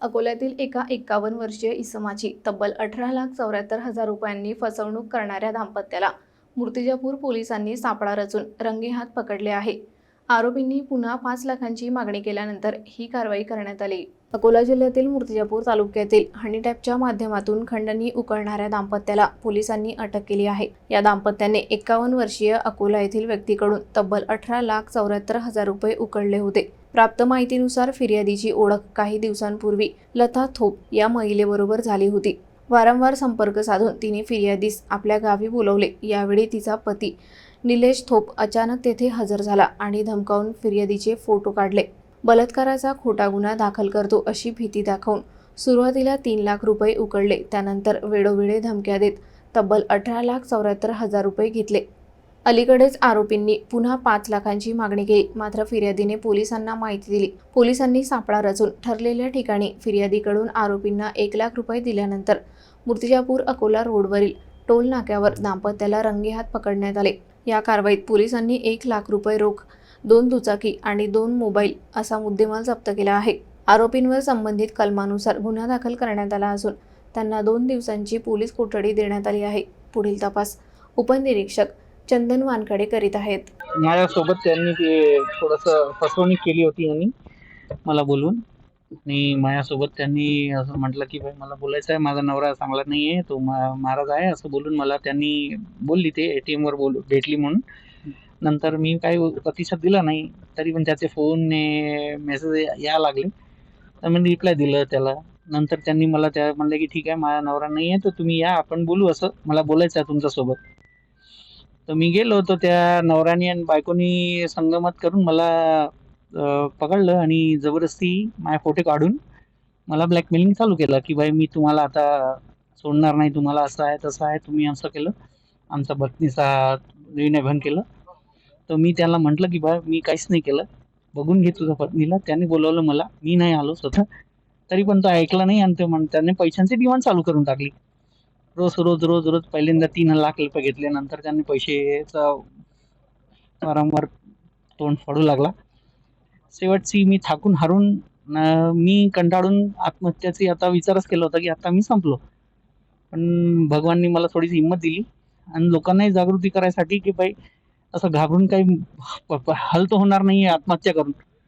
अकोल्यातील एका एक्कावन्न वर्षीय इसमाची तब्बल अठरा लाख चौऱ्याहत्तर हजार रुपयांनी फसवणूक करणाऱ्या दाम्पत्याला मूर्तिजापूर पोलिसांनी सापळा रचून रंगेहात पकडले आहे. आरोपींनी पुन्हा पाच लाखांची मागणी केल्यानंतर ही कारवाई करण्यात आली. अकोला जिल्ह्यातील मूर्तिजापूर तालुक्यातील हनीटॅपच्या माध्यमातून खंडणी उकळणाऱ्या दाम्पत्याला पोलिसांनी अटक केली आहे. या दाम्पत्याने एकावन्न वर्षीय अकोला येथील व्यक्तीकडून तब्बल अठरा लाख चौऱ्याहत्तर हजार रुपये उकळले होते. प्राप्त माहितीनुसार फिर्यादीची ओळख काही दिवसांपूर्वी लता थोप या महिलेबरोबर झाली होती. वारंवार संपर्क साधून तिने फिर्यादीस आपल्या गावी बोलवले. यावेळी तिचा पती निलेश थोप अचानक तेथे हजर झाला आणि धमकावून फिर्यादीचे फोटो काढले. बलात्काराचा खोटा गुन्हा दाखल करतो अशी भीती दाखवून सुरुवातीला तीन लाख रुपये उकळले. त्यानंतर वेळोवेळी धमक्या देत तब्बल अठरा लाख चौऱ्याहत्तर हजार रुपये घेतले. अलीकडेच आरोपींनी पुन्हा पाच लाखांची मागणी केली. मात्र फिर्यादीने पोलिसांना माहिती दिली. पोलिसांनी सापळा रचून ठरलेल्या ठिकाणी फिर्यादीकडून आरोपींना एक लाख रुपये दिल्यानंतर मूर्तिजापूर अकोला रोडवरील टोल नाक्यावर दाम्पत्याला रंगेहात पकडण्यात आले. या कारवाईत पोलिसांनी एक लाख रुपये रोख दोन दुचाकी आणि दोन मोबाईल असा मुद्देमाल जप्त केला आहे. आरोपींवर संबंधित कलमानुसार गुन्हा दाखल करण्यात आला असून त्यांना दोन दिवसांची पोलीस कोठडी देण्यात आली आहे. पुढील तपास उपनिरीक्षक चंदन वानखडे करीत आहेत. माझ्यासोबत त्यांनी ते थोडंसं फसवणूक केली होती यांनी मला बोलून. आणि माझ्यासोबत त्यांनी असं म्हटलं की भाई मला बोलायचं आहे माझा नवरा चांगला नाही आहे तो मा महाराज आहे असं बोलून मला त्यांनी बोलली ते ए टी एमवर बोल भेटली म्हणून. नंतर मी काही प्रतिसाद दिला नाही तरी पण त्याचे फोन मेसेज या लागले. तर मी रिप्लाय दिलं त्याला. नंतर त्यांनी मला त्या म्हणलं की ठीक आहे माझा नवरा नाही आहे तर तुम्ही या आपण बोलू असं मला बोलायचं आहे तुमच्यासोबत. तर मी गेलो होतो त्या नवऱ्याने आणि बायकोनी संगमत करून मला पकडलं आणि जबरदस्ती माझे फोटो काढून मला ब्लॅकमेलिंग चालू केलं की बाई मी तुम्हाला आता सोडणार नाही तुम्हाला असं आहे तसं आहे तुम्ही असं केलं आमचा पत्नीचा विनयभन केलं. तर मी त्याला म्हटलं की बा मी काहीच नाही केलं बघून घे तुझ्या पत्नीला त्याने बोलवलं मला मी नाही आलो स्वतः तरी पण तो ऐकला नाही आणि ते म्हण त्याने पैशांची डिमांड चालू करून टाकली. रोज रोज रोज रोज पहिल्यांदा तीन लाख रुपये घेतले. नंतर त्यांनी पैसेचा वारंवार तोंड फाडू लागला. शेवटची मी थाकून हारून न- मी कंटाळून आत्महत्याची आता विचारच केला होता की आता मी संपलो. पण भगवाननी मला थोडीशी हिंमत दिली. आणि लोकांनाही जागृती करायसाठी की बाई असं घाबरून काही हल तर होणार नाही आत्महत्या करून.